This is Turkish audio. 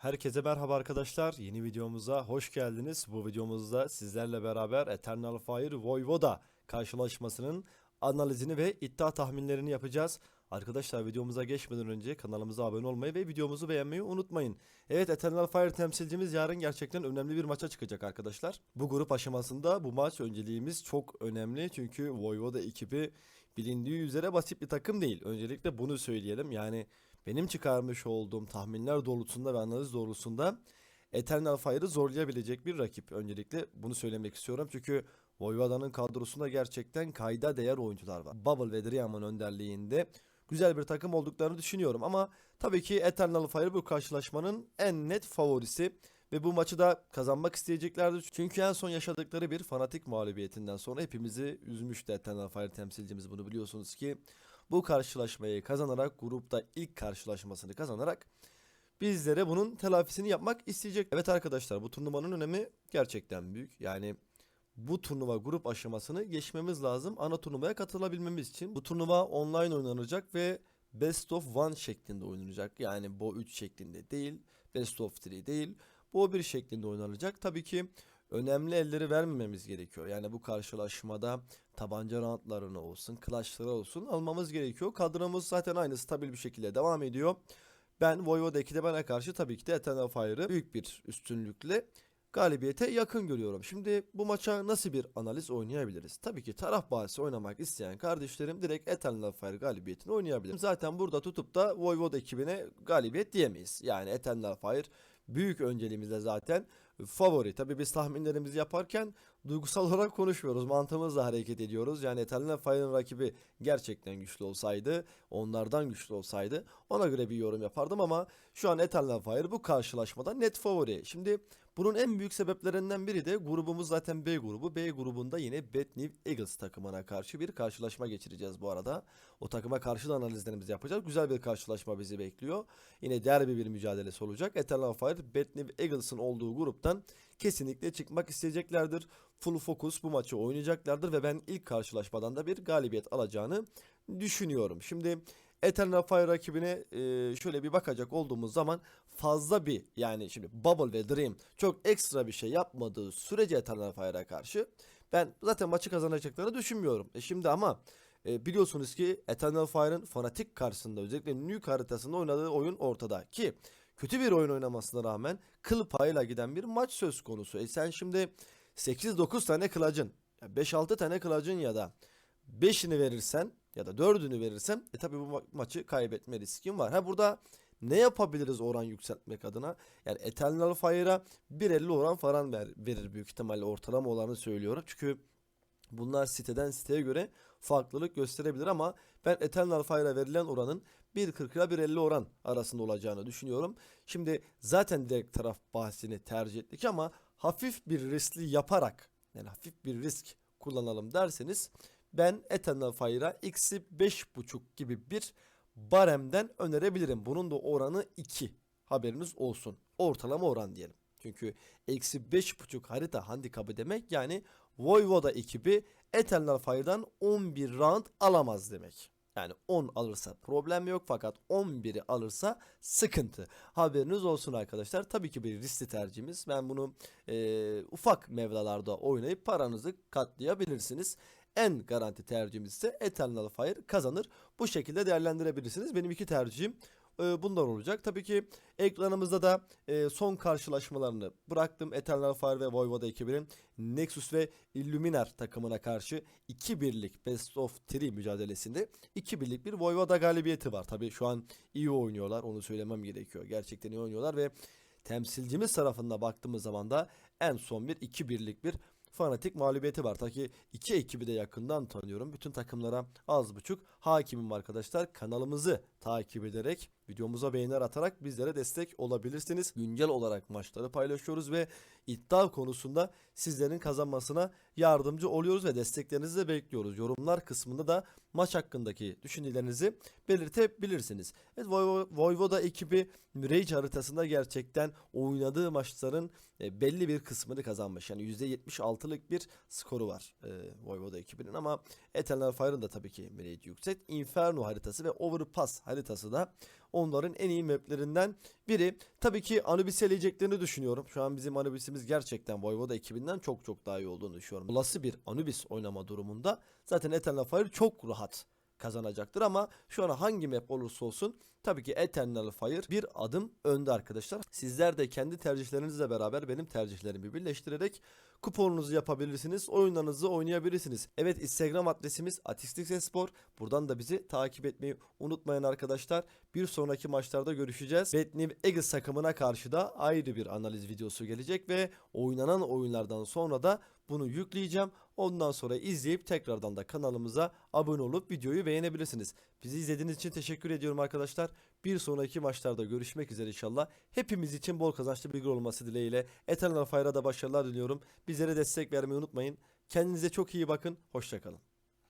Herkese merhaba arkadaşlar. Yeni videomuza hoş geldiniz. Bu videomuzda sizlerle beraber Eternal Fire Voivoda karşılaşmasının analizini ve iddia tahminlerini yapacağız. Arkadaşlar videomuza geçmeden önce kanalımıza abone olmayı ve videomuzu beğenmeyi unutmayın. Evet Eternal Fire temsilcimiz yarın gerçekten önemli bir maça çıkacak arkadaşlar. Bu grup aşamasında bu maç önceliğimiz çok önemli. Çünkü Voivoda ekibi bilindiği üzere basit bir takım değil. Öncelikle bunu söyleyelim. Yani benim çıkarmış olduğum tahminler doğrultusunda ve analiz doğrultusunda Eternal Fire'ı zorlayabilecek bir rakip. Öncelikle bunu söylemek istiyorum. Çünkü Voivoda'nın kadrosunda gerçekten kayda değer oyuncular var. Bubble ve Driam'ın önderliğinde güzel bir takım olduklarını düşünüyorum. Ama tabii ki Eternal Fire bu karşılaşmanın en net favorisi. Ve bu maçı da kazanmak isteyeceklerdir. Çünkü en son yaşadıkları bir fanatik mağlubiyetinden sonra hepimizi üzmüştü Eternal Fire temsilcimiz bunu biliyorsunuz ki. Bu karşılaşmayı kazanarak grupta ilk karşılaşmasını kazanarak bizlere bunun telafisini yapmak isteyecek. Evet arkadaşlar bu turnuvanın önemi gerçekten büyük. Yani bu turnuva grup aşamasını geçmemiz lazım ana turnuvaya katılabilmemiz için. Bu turnuva online oynanacak ve Best of One şeklinde oynanacak. Yani Bo 3 şeklinde değil, Best of 3 değil. Bo 1 şeklinde oynanacak. Tabii ki önemli elleri vermememiz gerekiyor. Yani bu karşılaşmada tabanca roundlarını olsun, clutchları olsun almamız gerekiyor. Kadromuz zaten aynı stabil bir şekilde devam ediyor. Ben Voivoda 2'de bana karşı tabii ki de Eternal Fire'ı büyük bir üstünlükle galibiyete yakın görüyorum. Şimdi bu maça nasıl bir analiz oynayabiliriz? Tabii ki taraf bahsi oynamak isteyen kardeşlerim direkt Eternal Fire galibiyetini oynayabilir. Zaten burada tutup da Voivod ekibine galibiyet diyemeyiz. Yani Eternal Fire büyük önceliğimizde zaten favori. Tabii biz tahminlerimizi yaparken duygusal olarak konuşmuyoruz. Mantığımızla hareket ediyoruz. Yani Eternal Fire'ın rakibi gerçekten güçlü olsaydı, onlardan güçlü olsaydı ona göre bir yorum yapardım ama şu an Eternal Fire bu karşılaşmada net favori. Şimdi bunun en büyük sebeplerinden biri de grubumuz zaten B grubu. B grubunda yine Bad New Eagles takımına karşı bir karşılaşma geçireceğiz bu arada. O takıma karşı da analizlerimizi yapacağız. Güzel bir karşılaşma bizi bekliyor. Yine derbi bir mücadelesi olacak. Eternal Fire Bad New Eagles'ın olduğu gruptan kesinlikle çıkmak isteyeceklerdir. Full focus bu maçı oynayacaklardır ve ben ilk karşılaşmadan da bir galibiyet alacağını düşünüyorum. Şimdi Eternal Fire rakibine e, şöyle bir bakacak olduğumuz zaman fazla bir yani şimdi Bubble ve Dream çok ekstra bir şey yapmadığı sürece Eternal Fire'a karşı ben zaten maçı kazanacaklarını düşünmüyorum. E şimdi ama e, biliyorsunuz ki Eternal Fire'ın fanatik karşısında özellikle Nuke haritasında oynadığı oyun ortada ki kötü bir oyun oynamasına rağmen kıl payıyla giden bir maç söz konusu. E sen şimdi 8-9 tane kılacın 5-6 tane kılacın ya da 5'ini verirsen ya da 4'ünü verirsen e tabi bu ma- maçı kaybetme riskin var. Ha burada ne yapabiliriz oran yükseltmek adına? Yani Eternal Fire'a 1.50 oran falan ver, verir büyük ihtimalle ortalama olanı söylüyorum. Çünkü bunlar siteden siteye göre farklılık gösterebilir ama ben Eternal Fire'a verilen oranın 1.40 ile 1.50 oran arasında olacağını düşünüyorum. Şimdi zaten direkt taraf bahsini tercih ettik ama hafif bir riskli yaparak yani hafif bir risk kullanalım derseniz ben Eternal Fire'a x'i 5.5 gibi bir baremden önerebilirim. Bunun da oranı 2 haberiniz olsun. Ortalama oran diyelim. Çünkü eksi 5.5 harita handikapı demek yani Voivoda ekibi Eternal Fire'dan 11 round alamaz demek. Yani 10 alırsa problem yok fakat 11'i alırsa sıkıntı. Haberiniz olsun arkadaşlar. Tabii ki bir riskli tercihimiz. Ben bunu e, ufak mevlalarda oynayıp paranızı katlayabilirsiniz. En garanti tercihimiz ise Eternal Fire kazanır. Bu şekilde değerlendirebilirsiniz. Benim iki tercihim e, bunlar olacak. Tabii ki ekranımızda da e, son karşılaşmalarını bıraktım. Eternal Fire ve Voivoda ekibinin Nexus ve Illuminar takımına karşı 2 birlik Best of 3 mücadelesinde 2 birlik bir Voivoda galibiyeti var. Tabii şu an iyi oynuyorlar. Onu söylemem gerekiyor. Gerçekten iyi oynuyorlar ve temsilcimiz tarafında baktığımız zaman da en son bir 2 birlik bir fanatik mağlubiyeti var. Ta ki iki ekibi de yakından tanıyorum. Bütün takımlara az buçuk hakimim arkadaşlar. Kanalımızı takip ederek videomuza beğeniler atarak bizlere destek olabilirsiniz. Güncel olarak maçları paylaşıyoruz ve iddia konusunda sizlerin kazanmasına yardımcı oluyoruz ve desteklerinizi de bekliyoruz. Yorumlar kısmında da maç hakkındaki düşüncelerinizi belirtebilirsiniz. Evet Voivo- Voivoda ekibi Rage haritasında gerçekten oynadığı maçların e, belli bir kısmını kazanmış. Yani %76'lık bir skoru var e, Voivoda ekibinin ama Eternal Fire'ın da tabii ki Mirage yüksek. Inferno haritası ve Overpass haritası da onların en iyi maplerinden biri. Tabii ki Anubis'i eleyeceklerini düşünüyorum. Şu an bizim Anubis'imiz gerçekten Voivoda ekibinden çok çok daha iyi olduğunu düşünüyorum. Olası bir Anubis oynama durumunda zaten Eternal Fire çok rahat kazanacaktır ama şu an hangi map olursa olsun tabii ki Eternal Fire bir adım önde arkadaşlar. Sizler de kendi tercihlerinizle beraber benim tercihlerimi birleştirerek kuponunuzu yapabilirsiniz. Oyunlarınızı oynayabilirsiniz. Evet Instagram adresimiz Atistixespor. Buradan da bizi takip etmeyi unutmayın arkadaşlar. Bir sonraki maçlarda görüşeceğiz. Betniv Eagles takımına karşı da ayrı bir analiz videosu gelecek ve oynanan oyunlardan sonra da bunu yükleyeceğim. Ondan sonra izleyip tekrardan da kanalımıza abone olup videoyu beğenebilirsiniz. Bizi izlediğiniz için teşekkür ediyorum arkadaşlar. Bir sonraki maçlarda görüşmek üzere inşallah. Hepimiz için bol kazançlı bir gün olması dileğiyle. Eternal Fire'a da başarılar diliyorum. Bizlere destek vermeyi unutmayın. Kendinize çok iyi bakın. Hoşçakalın.